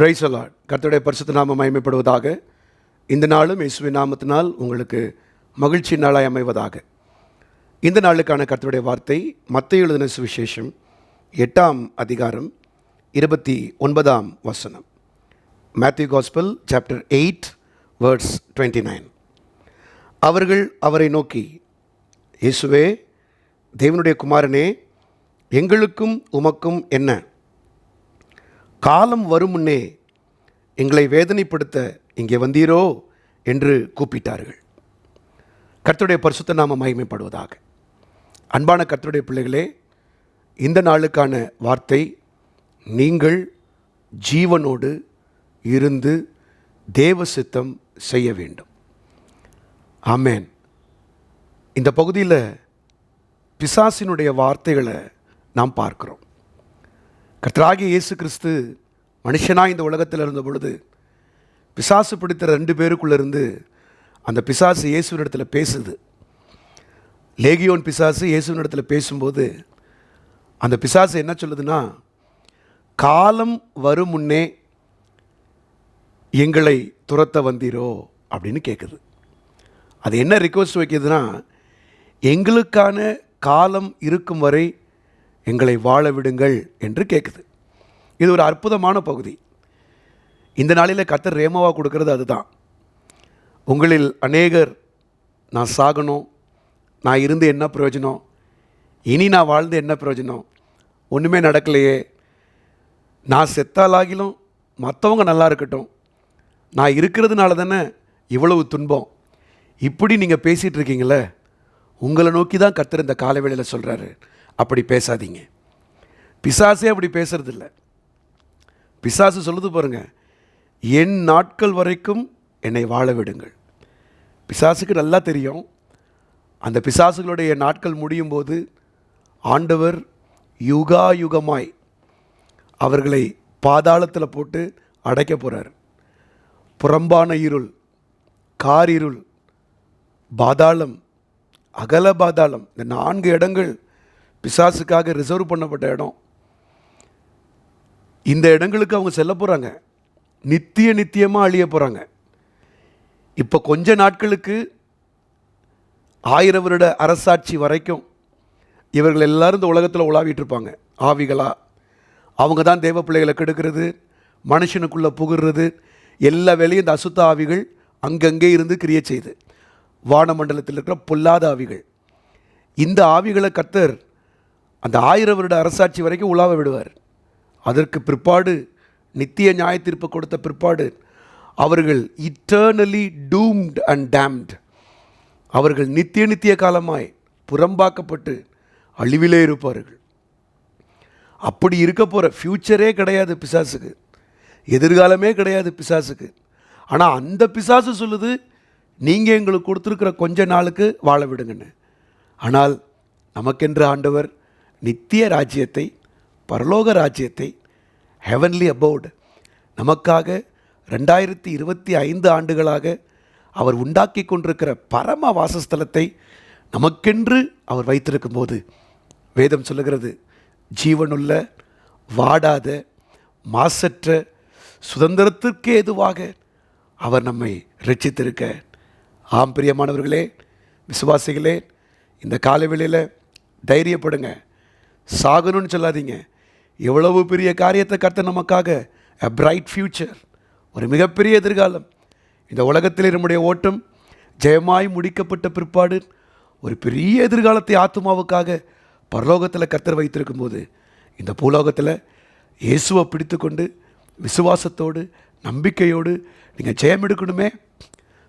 Price allot கர்த்தருடைய பரிசுத்த நாம மயமைப்படுவதாக இந்த நாளும் இயேசுவின் நாமத்தினால் உங்களுக்கு மகிழ்ச்சி நாளாய் அமைவதாக. இந்த நாளுக்கான கர்த்தருடைய வார்த்தை மத்திய எழுதின சுவிசேஷம் எட்டாம் அதிகாரம் இருபத்தி ஒன்பதாம் வசனம். Matthew gospel chapter eight words twenty nine அவர்கள் அவரை நோக்கி இயேசுவே தேவனுடைய குமாரனே எங்களுக்கும் உமக்கும் என்ன? காலம் வரும் முன்னே எங்களை வேதனைப்படுத்த இங்கே வந்தீரோ என்று கூப்பிட்டார்கள். கர்த்தருடைய பரிசுத்த நாம மகிமைப்படுவதாக. அன்பான கர்த்தருடைய பிள்ளைகளே இந்த நாளுக்கான வார்த்தை நீங்கள் ஜீவனோடு இருந்து தேவ சித்தம் செய்ய வேண்டும். ஆமேன். இந்த பகுதியில் பிசாசினுடைய வார்த்தைகளை நாம் பார்க்கிறோம். கர்த்தராகிய இயேசு கிறிஸ்து மனுஷனாக இந்த உலகத்தில் இருந்த பொழுது பிசாசு பிடித்த ரெண்டு பேருக்குள்ளேருந்து அந்த பிசாசு இயேசுவினிடத்தில் பேசுது. லேகியோன் பிசாசு இயேசுவினிடத்தில் பேசும்போது அந்த பிசாசு என்ன சொல்லுதுன்னா காலம் வரும் முன்னே எங்களை துரத்த வந்தீரோ? அப்படின்னு கேட்குது அது என்ன ரிக்வஸ்ட் வைக்கிதுன்னா எங்களுக்கான காலம் இருக்கும் வரை எங்களை வாழ விடுங்கள் என்று கேட்குது இது ஒரு அற்புதமான பகுதி. இந்த நாளில் கத்தர் ரேமவா கொடுக்கறது அதுதான். உங்களில் அநேகர் நான் சாகணும் நான் இருந்து என்ன பிரயோஜனம் இனி நான் வாழ்ந்து என்ன பிரயோஜனம் ஒன்றுமே நடக்கலையே. நான் செத்தாலாகிலும் மற்றவங்க நல்லா இருக்கட்டும். நான் இருக்கிறதுனால தானே இவ்வளவு துன்பம். இப்படி நீங்கள் பேசிகிட்டு இருக்கீங்களே உங்களை நோக்கி தான் கத்தர் இந்த காலவேளையில் சொல்கிறாரு அப்படி பேசாதீங்க. பிசாசே அப்படி பேசுறதில்ல. பிசாசு சொல்லுது பாருங்கள் என் நாட்கள் வரைக்கும் என்னை வாழ விடுங்கள். பிசாசுக்கு நல்லா தெரியும் அந்த பிசாசுகளுடைய நாட்கள் முடியும் போது ஆண்டவர் யுகா யுகமாய் அவர்களை பாதாளத்தில் போட்டு அடைக்க போகிறார் புறம்பான இருள் காரிருள் பாதாளம் அகல பாதாளம் இந்த நான்கு இடங்கள் பிசாசுக்காக ரிசர்வ் பண்ணப்பட்ட இடம். இந்த இடங்களுக்கு அவங்க செல்ல போகிறாங்க நித்திய நித்தியமாக அழிய போகிறாங்க இப்போ கொஞ்ச நாட்களுக்கு ஆயிரம் வருட அரசாட்சி வரைக்கும் இவர்கள் எல்லாரும் இந்த உலகத்தில் உலாவிட்டு இருப்பாங்க. ஆவிகளாக அவங்க தான் தேவ பிள்ளைகளை கெடுக்கிறது மனுஷனுக்குள்ளே புகுறது எல்லா வேலையும் இந்த அசுத்த ஆவிகள் அங்கங்கே இருந்து கிரியை செய்து. வானமண்டலத்தில் இருக்கிற பொல்லாத ஆவிகள். இந்த ஆவிகளை கத்தர் அந்த ஆயிரம் வருட அரசாட்சி வரைக்கும் உலாவ விடுவார். அதற்கு பிற்பாடு நித்திய நியாய தீர்ப்பு கொடுத்த பிற்பாடு அவர்கள் இட்டர்னலி டூம்ட் அண்ட் டேம்ட் அவர்கள் நித்திய நித்திய காலமாய் புறம்பாக்கப்பட்டு அழிவிலே இருப்பார்கள். அப்படி இருக்க போகிற ஃப்யூச்சரே கிடையாது பிசாசுக்கு. எதிர்காலமே கிடையாது பிசாசுக்கு. ஆனால் அந்த பிசாசு சொல்லுது நீங்கள் எங்களுக்கு கொடுத்துருக்கிற கொஞ்ச நாளுக்கு வாழ விடுங்கன்னு. ஆனால் நமக்கென்று ஆண்டவர் நித்திய ராஜ்யத்தை பரலோக ராஜ்யத்தை ஹெவன்லி அபவுட் நமக்காக ரெண்டாயிரத்தி இருபத்தி ஐந்து ஆண்டுகளாக அவர் உண்டாக்கி கொண்டிருக்கிற பரம வாசஸ்தலத்தை நமக்கென்று அவர் வைத்திருக்கும் போது வேதம் சொல்லுகிறது ஜீவனுள்ள வாடாத மாசற்ற சுதந்திரத்திற்கு ஏதுவாக அவர் நம்மை ரட்சித்திருக்க. ஆம் பிரியமானவர்களே விசுவாசிகளே இந்த காலவெளியில் தைரியப்படுங்க. சாகணும்னு சொல்லாதீங்க. எவ்வளவு பெரிய காரியத்தை கர்த்த நமக்காக அ பிரைட் ஃப்யூச்சர் ஒரு மிகப்பெரிய எதிர்காலம். இந்த உலகத்தில் நம்முடைய ஓட்டம் ஜெயமாய் முடிக்கப்பட்ட பிற்பாடு ஒரு பெரிய எதிர்காலத்தை ஆத்மாவுக்காக பரலோகத்தில் கத்தர் வைத்திருக்கும் போது இந்த பூலோகத்தில் இயேசுவை பிடித்து கொண்டு விசுவாசத்தோடு நம்பிக்கையோடு நீங்கள் ஜெயம் எடுக்கணுமே.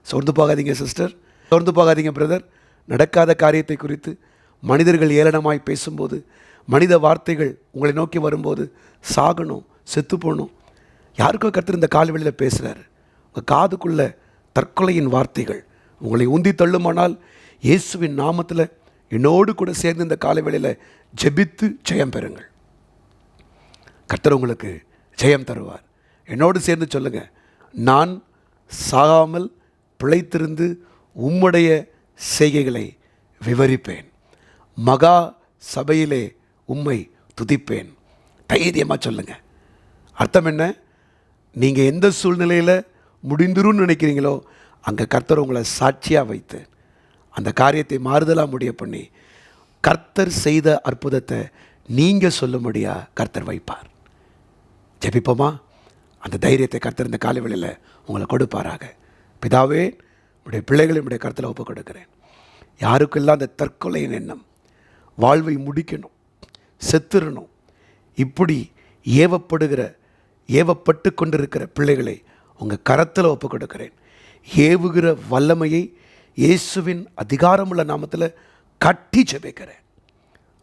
சோர்ந்து போகாதீங்க சிஸ்டர் சோர்ந்து போகாதீங்க பிரதர் நடக்காத காரியத்தை குறித்து மனிதர்கள் ஏளனமாய் பேசும்போது மனித வார்த்தைகள் உங்களை நோக்கி வரும்போது சாகணும் செத்து போகணும். யாருக்கோ கருத்து இந்த கால்வெளியில் பேசுகிறாரு உங்கள் காதுக்குள்ள தற்கொலையின் வார்த்தைகள் உங்களை உந்தி தள்ளுமானால் இயேசுவின் நாமத்தில் என்னோடு கூட சேர்ந்து இந்த காலவேளையில் ஜெபித்து ஜெயம் பெறுங்கள். கர்த்தர் உங்களுக்கு ஜெயம் தருவார். என்னோடு சேர்ந்து சொல்லுங்கள் நான் சாகாமல் பிழைத்திருந்து உம்முடைய செய்கைகளை விவரிப்பேன். மகா சபையிலே உம்மை துதிப்பேன். தைரியமாக சொல்லுங்கள் அர்த்தம் என்ன? நீங்கள் எந்த சூழ்நிலையில் முடிந்துரும்னு நினைக்கிறீங்களோ அங்கே கர்த்தர் உங்களை சாட்சியாக வைத்து அந்த காரியத்தை மாறுதலாக முடிய பண்ணி கர்த்தர் செய்த அற்புதத்தை நீங்கள் சொல்லும்படியாக கர்த்தர் வைப்பார். ஜபிப்போமா? அந்த தைரியத்தை கர்த்தர் இந்த காலவெளியில் உங்களை கொடுப்பாராக. பிதாவே உடைய பிள்ளைகளை உடைய கருத்தில் ஒப்புக் கொடுக்கிறேன் யாருக்கெல்லாம் அந்த தற்கொலையின் எண்ணம் வாழ்வை முடிக்கணும் செத்துறணும். இப்படி ஏவப்படுகிற ஏவப்பட்டு கொண்டிருக்கிற பிள்ளைகளை உங்கள் கரத்தில் ஒப்புக் கொடுக்கிறேன். ஏவுகிற வல்லமையை இயேசுவின் அதிகாரமுள்ள நாமத்தில் கட்டி ஜெபிக்கிறேன்.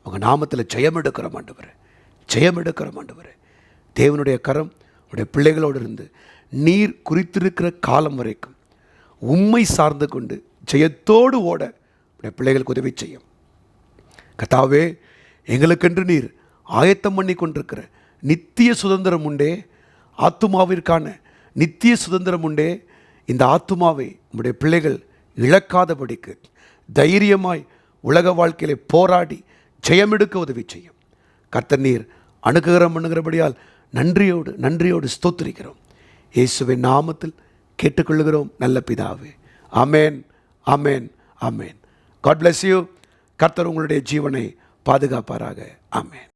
உங்கள் நாமத்தில் ஜெயம் எடுக்கிற மாண்டவர் ஜெயம் எடுக்கிற மாண்டவர் தேவனுடைய கரம் உடைய பிள்ளைகளோடு இருந்து நீர் குறித்திருக்கிற காலம் வரைக்கும் உண்மை சார்ந்து கொண்டு ஜெயத்தோடு ஓட உடைய பிள்ளைகளுக்கு உதவி செய்யும். கத்தாவே எங்களுக்கென்று நீர் ஆயத்தம் பண்ணி கொண்டிருக்கிற நித்திய சுதந்திரம் உண்டே. ஆத்துமாவிற்கான நித்திய சுதந்திரம் உண்டே. இந்த ஆத்துமாவை உம்முடைய பிள்ளைகள் இழக்காதபடிக்கு தைரியமாய் உலக வாழ்க்கையிலே போராடி ஜெயமெடுக்க உதவி செய்யும். கர்த்தர் நீர் அணுகுகரம் பண்ணுகிறபடியால் நன்றியோடு நன்றியோடு ஸ்தோத்திரிக்கிறோம். இயேசுவின் நாமத்தில் கேட்டுக்கொள்கிறோம் நல்ல பிதாவே. Amen amen amen God bless you கர்த்தர் உங்களுடைய ஜீவனை பாதுகாப்பாராக. ஆமேன்.